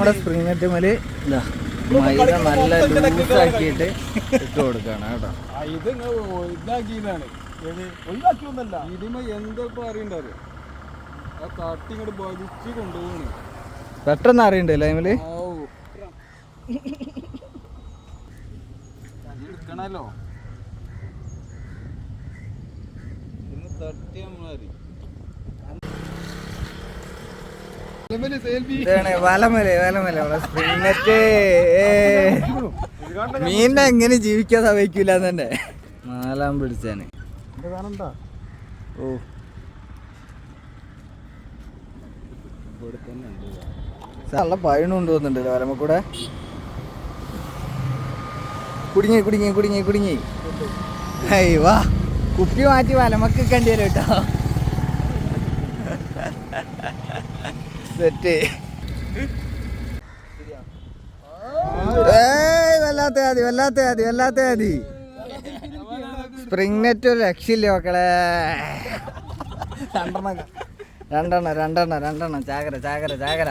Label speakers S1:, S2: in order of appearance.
S1: നമ്മുടെ spring net മേൽ മൈദ നല്ല ലൂസാക്കിയിട്ട് ഇട്ട് കൊടുക്കാണ് കേട്ടോ.
S2: ഇത് ഇതാക്കിയതാണ്. ഒഴിവാക്കിയൊന്നല്ല. ഇതിമ എന്തൊക്കെ അറിയണ്ടത് ആ തട്ടി ഇങ്ങോട്ട് ബലിച്ച് കൊണ്ടുപോകണ്
S1: പെട്ടെന്ന് അറിയണ്ടല്ലേ
S2: അതിമേൽ. എടുക്കണല്ലോ. തട്ടി തട്ടിയാ
S1: ഇതാണ് വലമല വലമല നമ്മുടെ സ്പ്രിംഗ് നെറ്റ് മീനിനെ എങ്ങനെ ജീവിക്കാൻ സമ്മതിക്കൂല തന്നെ. നാലാം പിടിച്ചാണ് ഓ. നല്ല പയണുണ്ട് തോന്നുന്നുണ്ട് വലമ കൂടെ കുടുങ്ങി കുടുങ്ങി കുടുങ്ങി കുടുങ്ങി. വാ. കുപ്പി മാറ്റി വലമക്ക് കണ്ടിയല്ലോ കേട്ടോ. സെറ്റ് ഏയ് വല്ലാത്ത മതി വല്ലാത്ത മതി വല്ലാത്ത മതി സ്പ്രിംഗ് നെറ്റ് ഒരു രക്ഷയില്ല മക്കളെ? രണ്ടെണ്ണം രണ്ടെണ്ണം രണ്ടെണ്ണം രണ്ടെണ്ണം. ചാകര ചാകര ചാകര.